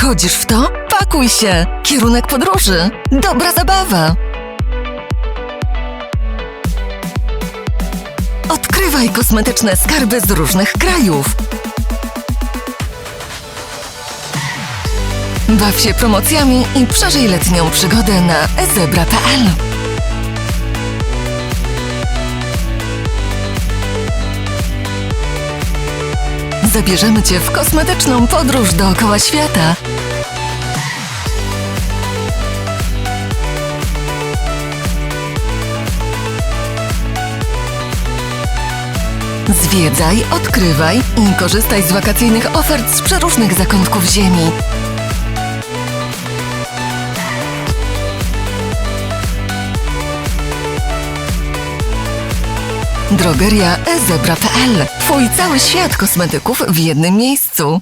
Wchodzisz w to? Pakuj się! Kierunek podróży! Dobra zabawa! Odkrywaj kosmetyczne skarby z różnych krajów. Baw się promocjami i przeżyj letnią przygodę na ezebra.pl. Zabierzemy Cię w kosmetyczną podróż dookoła świata. Zwiedzaj, odkrywaj i korzystaj z wakacyjnych ofert z przeróżnych zakątków ziemi. Drogeria ezebra.pl Twój cały świat kosmetyków w jednym miejscu.